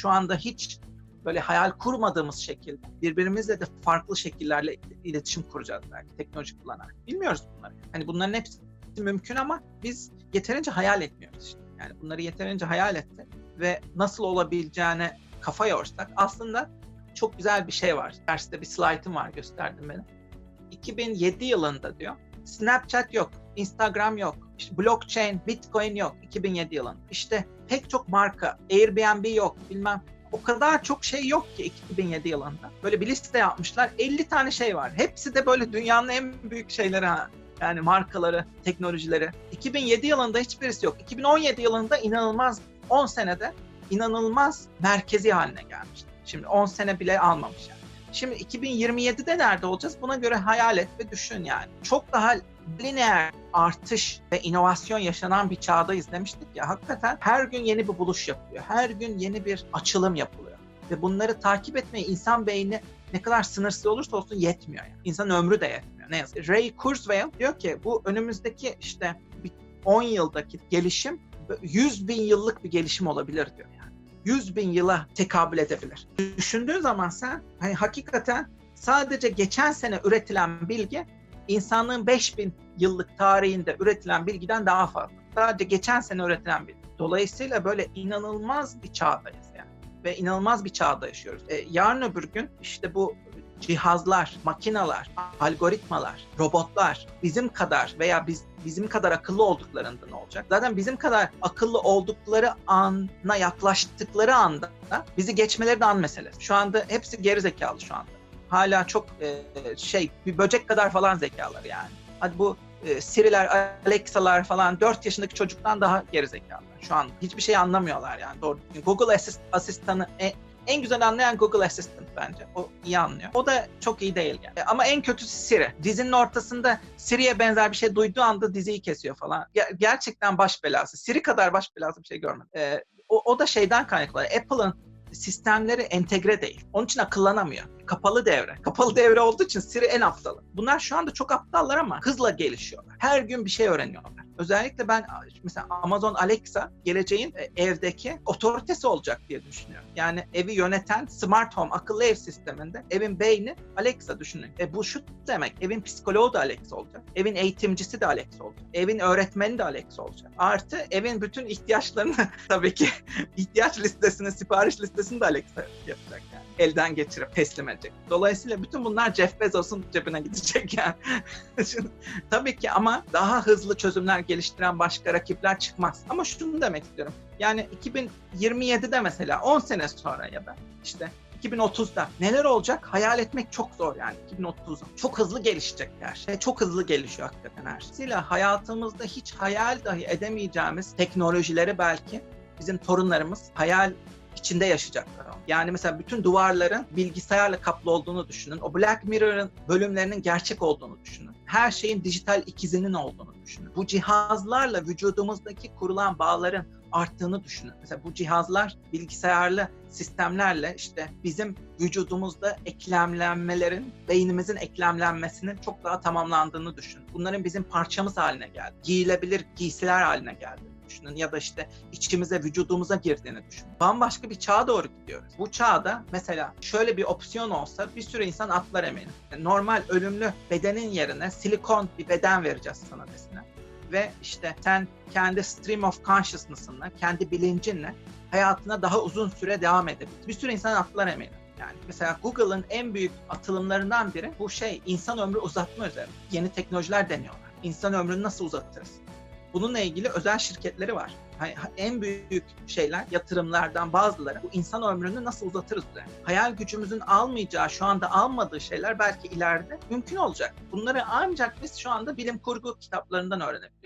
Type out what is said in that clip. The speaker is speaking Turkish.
şu anda hiç böyle hayal kurmadığımız şekilde birbirimizle de farklı şekillerle iletişim kuracağız belki teknoloji kullanarak. Bilmiyoruz bunları. Hani bunların hepsi mümkün ama biz yeterince hayal etmiyoruz işte. Yani bunları yeterince hayal etti ve nasıl olabileceğine kafa yorsak aslında çok güzel bir şey var. Derste bir slaytım var gösterdim benim. 2007 yılında diyor. Snapchat yok, Instagram yok, işte blockchain, Bitcoin yok 2007 yılında. İşte pek çok marka, Airbnb yok, bilmem o kadar çok şey yok ki 2007 yılında. Böyle bir liste yapmışlar. 50 tane şey var. Hepsi de böyle dünyanın en büyük şeyleri ha. Yani markaları, teknolojileri. 2007 yılında hiçbirisi yok. 2017 yılında inanılmaz 10 senede inanılmaz merkezi haline gelmişti. Şimdi 10 sene bile almamış yani. Şimdi 2027'de nerede olacağız? Buna göre hayal et ve düşün yani. Çok daha lineer artış ve inovasyon yaşanan bir çağdayız demiştik ya. Hakikaten her gün yeni bir buluş yapılıyor. Her gün yeni bir açılım yapılıyor. Ve bunları takip etmeye insan beyni ne kadar sınırsız olursa olsun yetmiyor. Yani. İnsan ömrü de yetmiyor. Ne yazık. Ray Kurzweil diyor ki bu önümüzdeki işte 10 yıldaki gelişim 100 bin yıllık bir gelişim olabilir diyor yani. 100 bin yıla tekabül edebilir. Düşündüğün zaman sen hani hakikaten sadece geçen sene üretilen bilgi insanlığın 5000 yıllık tarihinde üretilen bilgiden daha fazla. Sadece geçen sene üretilen bilgi. Dolayısıyla böyle inanılmaz bir çağdayız yani. Ve inanılmaz bir çağda yaşıyoruz. E, yarın öbür gün işte bu cihazlar, makineler, algoritmalar, robotlar bizim kadar veya biz bizim kadar akıllı olduklarında ne olacak? Zaten bizim kadar akıllı oldukları ana yaklaştıkları anda bizi geçmeleri de an meselesi. Şu anda hepsi geri zekalı şu anda. Hala çok e, şey bir böcek kadar falan zekalar yani. Hadi bu e, Siri'ler, Alexa'lar falan 4 yaşındaki çocuktan daha geri zekalar. Şu an hiçbir şey anlamıyorlar yani doğru. Google Assist, asistanı en, en güzel anlayan Google Assistant bence. O iyi anlıyor. O da çok iyi değil yani. Ama en kötüsü Siri. Dizinin ortasında Siri'ye benzer bir şey duyduğu anda diziyi kesiyor falan. Ger- gerçekten baş belası. Siri kadar baş belası bir şey görmedim. Ee, o, o da şeyden kaynaklı. Apple'ın sistemleri entegre değil. Onun için akıllanamıyor. Kapalı devre. Kapalı devre olduğu için Siri en aptalı. Bunlar şu anda çok aptallar ama hızla gelişiyorlar. Her gün bir şey öğreniyorlar. Özellikle ben mesela Amazon Alexa geleceğin evdeki otoritesi olacak diye düşünüyorum. Yani evi yöneten smart home, akıllı ev sisteminde evin beyni Alexa düşünün. E bu şu demek, evin psikoloğu da Alexa olacak. Evin eğitimcisi de Alexa olacak. Evin öğretmeni de Alexa olacak. Artı evin bütün ihtiyaçlarını tabii ki ihtiyaç listesini, sipariş listesini de Alexa yapacak yani. Elden geçirip teslim edecek. Dolayısıyla bütün bunlar Jeff Bezos'un cebine gidecek yani. Şimdi, tabii ki ama daha hızlı çözümler geliştiren başka rakipler çıkmaz. Ama şunu demek istiyorum. Yani 2027'de mesela 10 sene sonra ya da işte 2030'da neler olacak hayal etmek çok zor yani 2030'da. Çok hızlı gelişecek her şey. Çok hızlı gelişiyor hakikaten her şey. Hayatımızda hiç hayal dahi edemeyeceğimiz teknolojileri belki bizim torunlarımız hayal içinde yaşayacaklar. Yani mesela bütün duvarların bilgisayarla kaplı olduğunu düşünün. O Black Mirror'ın bölümlerinin gerçek olduğunu düşünün. Her şeyin dijital ikizinin olduğunu düşünün. Bu cihazlarla vücudumuzdaki kurulan bağların arttığını düşünün. Mesela bu cihazlar bilgisayarlı sistemlerle işte bizim vücudumuzda eklemlenmelerin, beynimizin eklemlenmesinin çok daha tamamlandığını düşünün. Bunların bizim parçamız haline geldi. Giyilebilir giysiler haline geldi düşünün ya da işte içimize, vücudumuza girdiğini düşünün. Bambaşka bir çağa doğru gidiyoruz. Bu çağda mesela şöyle bir opsiyon olsa bir sürü insan atlar eminim. Normal ölümlü bedenin yerine silikon bir beden vereceğiz sana desinler. Ve işte sen kendi stream of consciousness'ınla, kendi bilincinle hayatına daha uzun süre devam edebilirsin. Bir sürü insan atlar eminim. Yani mesela Google'ın en büyük atılımlarından biri bu şey insan ömrü uzatma üzerine. Yeni teknolojiler deniyorlar. İnsan ömrünü nasıl uzatırız? Bununla ilgili özel şirketleri var. Yani en büyük şeyler, yatırımlardan bazıları bu insan ömrünü nasıl uzatırız üzerine. Hayal gücümüzün almayacağı, şu anda almadığı şeyler belki ileride mümkün olacak. Bunları ancak biz şu anda bilim kurgu kitaplarından öğrenebiliyoruz.